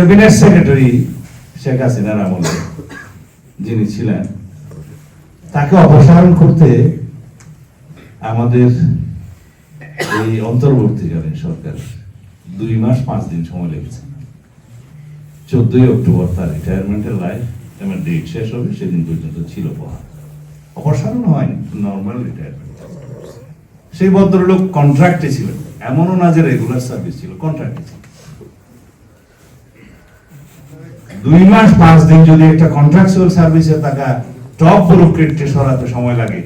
Cabinet secretary Sheikh হাসিনার আমলে যিনি ছিলেন, তাকে অপসারণ করতে আমাদের এই অন্তর্বর্তীকালীন সরকার দুই মাস পাঁচ দিন সময় লেগেছে। চোদ্দই অক্টোবর তার রিটায়ারমেন্টের লাইফ এবং ডেট শেষ হবে, সেদিন পর্যন্ত ছিল বহাল। অপসারণ হয়নি নর্মাল রিটায়ারমেন্ট সেই ভদ্রলোক কন্ট্রাক্টে ছিলেন, এমনও না যে রেগুলার সার্ভিস ছিল কন্ট্রাক্টে ছিল। দুই মাস পাঁচ দিন যদি একটা কন্ট্রাকচুয়াল সার্ভিসে থাকা টপ ব্যুরোক্রেটকে সরাতে সময় লাগে।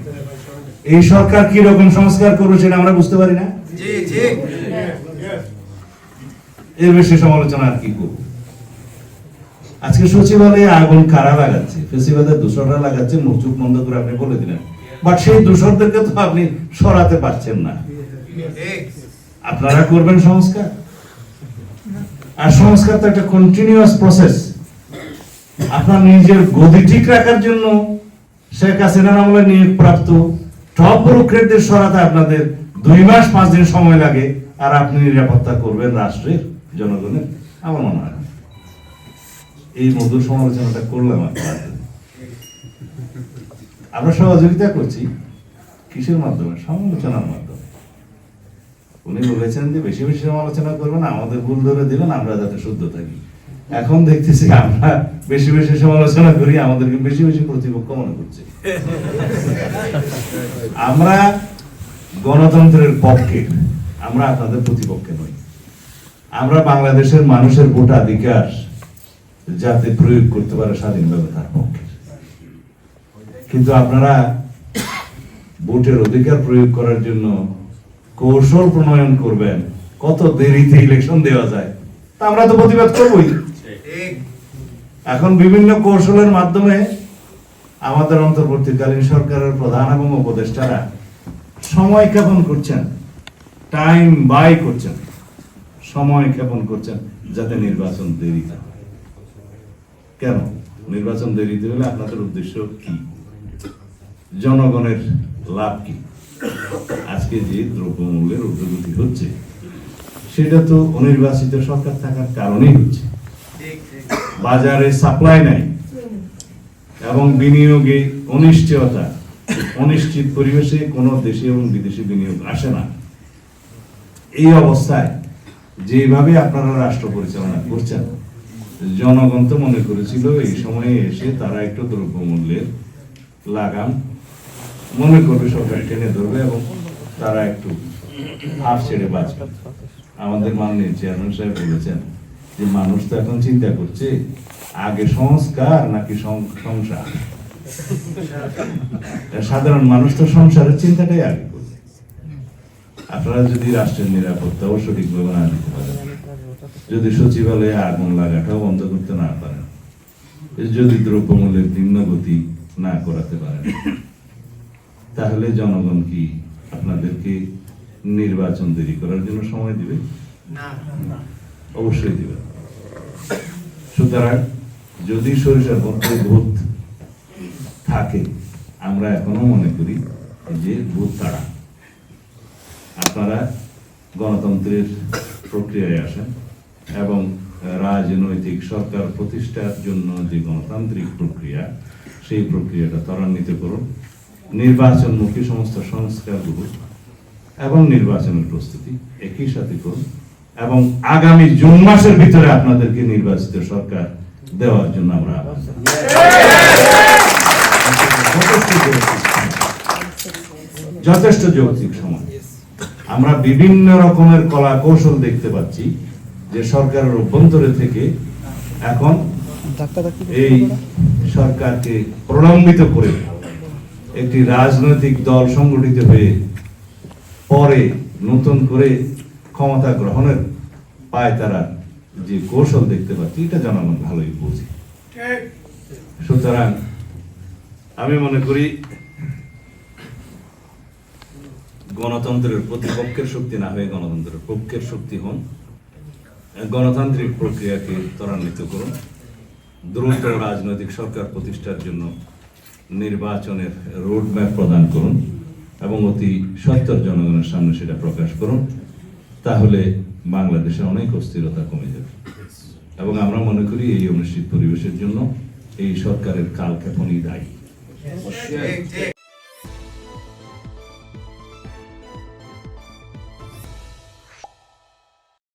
এই সরকার কি রকম সংস্কার করবে সেটা আমরা বুঝতে পারি না? এর বেশি সমালোচনা আর কি করব? আজকে সচিবালয়ে আগুন কারা লাগাচ্ছে? ফেসিবাদের দূষণরা লাগাচ্ছে মুখ চুপ বন্ধ করে আপনি বলে দিলেন। বাট সেই দূষণদেরকে তো আপনি সরাতে পারছেন না। আপনারা করবেন সংস্কার? আর সংস্কার তো একটা কন্টিনিউয়াস প্রসেস আপনার নিজের গদি ঠিক রাখার জন্য শেখ হাসিনার আমলে নিয়োগপ্রাপ্ত টপ ব্যুরোক্রেটদের সরাতে আপনাদের দুই মাস, পাঁচ দিন সময় লাগে, আর আপনি নিরাপত্তা করবেন রাষ্ট্রের জনগণের, আমার মনে হয় এই মধুর সমালোচনাটা করলাম আমরা সহযোগিতা করছি কিসের মাধ্যমে? সমালোচনার মাধ্যমে। উনি বলেছেন যে বেশি বেশি সমালোচনা করবেন, আমাদের ভুল ধরে দিবেন, আমরা যাতে শুদ্ধ থাকি। এখন দেখতেছি আমরা বেশি বেশি সমালোচনা করি, আমাদেরকে বেশি বেশি প্রতিপক্ষ মনে করছে। আমরা গণতন্ত্রের পক্ষে, আমরা আপনাদের প্রতিপক্ষে নই। আমরা বাংলাদেশের মানুষের ভোটাধিকার যাতে প্রয়োগ করতে পারে স্বাধীনভাবে তার পক্ষে। কিন্তু আপনারা ভোটের অধিকার প্রয়োগ করার জন্য কৌশল প্রণয়ন করবেন, কত দেরিতে ইলেকশন দেওয়া যায়, তা আমরা তো প্রতিবাদ করবই। এখন বিভিন্ন কৌশলের মাধ্যমে আমাদের অন্তর্বর্তীকালীন সরকারের প্রধান এবং উপদেষ্টারা সময় ক্ষেপণ করছেন টাইম বাই করছেন, সময় ক্ষেপণ করছেন যাতে নির্বাচন দেরিতে হয়। কেন? নির্বাচন দেরিতে হলে আপনাদের উদ্দেশ্য কি? জনগণের লাভ কি? আজকে যে দ্রব্যমূল্যের ঊর্ধ্বগতি হচ্ছে, সেটা তো অনির্বাচিত সরকার থাকার কারণেই হচ্ছে। বাজারে সাপ্লাই নাই। এবং বিনিয়োগে অনিশ্চয়তা, অনিশ্চিত পরিবেশে কোনো দেশে এবং বিদেশে বিনিয়োগ আসে না। এই অবস্থায় যেভাবে আপনারা রাষ্ট্র পরিচালনা করছেন, জনগণ তো মনে করেছিল এই সময়ে এসে তারা একটু দ্রব্যমূল্যের লাগাম মনে করবে সরকার টেনে ধরবে এবং তারা একটু হাফ ছেড়ে বাঁচবে। আমাদের মাননীয় চেয়ারম্যান সাহেব বলেছেন যে মানুষ তো এখন চিন্তা করছে আগে সংস্কার নাকি সংসার? সাধারণ মানুষ তো সংসারের চিন্তাটাই আগে করবে আপনারা যদি রাষ্ট্রের নিরাপত্তাও সঠিকভাবে না দিতে পারেন যদি সচিবালয়ে আগুন লাগাটাও বন্ধ করতে না পারেন যদি দ্রব্যমূল্যের নিম্নগতি না করাতে পারেন তাহলে জনগণ কি আপনাদেরকে নির্বাচন দেরি করার জন্য সময় দিবে? না। অবশ্যই দিবে সুতরাং যদি সরিষার মধ্যে ভূত থাকে, আমরা এখনও মনে করি যে ভূত তারা। আপনারা গণতন্ত্রের প্রক্রিয়ায় আসেন এবং রাজনৈতিক সরকার প্রতিষ্ঠার জন্য যে গণতান্ত্রিক প্রক্রিয়া, সেই প্রক্রিয়াটা ত্বরান্বিত করুন। নির্বাচনমুখী সমস্ত সংস্কারগুলো এবং নির্বাচনের প্রস্তুতি একই সাথে করুন। এবং আগামী জুন মাসের ভিতরে আপনাদেরকে নির্বাচিত সরকার দেওয়ার জন্য আমরা যথেষ্ট যৌক্তিক সময়। আমরা বিভিন্ন রকমের কলা কৌশল দেখতে পাচ্ছি যে সরকারের অভ্যন্তরে থেকে এখন এই সরকারকে প্রলম্বিত করে একটি রাজনৈতিক দল সংগঠিত হয়ে পরে নতুন করে ক্ষমতা গ্রহণের পায় তারা যে কৌশল দেখতে পাচ্ছি, এটা জনগণ ভালোই বোঝে। সুতরাং আমি মনে করি গণতন্ত্রের প্রতিপক্ষের শক্তি না হয়ে গণতন্ত্রের পক্ষের শক্তি হন। গণতান্ত্রিক প্রক্রিয়াকে ত্বরান্বিত করুন। দ্রুত রাজনৈতিক সরকার প্রতিষ্ঠার জন্য নির্বাচনের রোডম্যাপ প্রদান করুন এবং অতি সত্তর জনগণের সামনে সেটা প্রকাশ করুন। তাহলে বাংলাদেশের অনেক অস্থিরতা কমে যাবে। এবং আমরা মনে করি এই অনুষ্ঠিত পরিবেশের জন্য এই সরকারের কালক্ষেপণই দায়ী।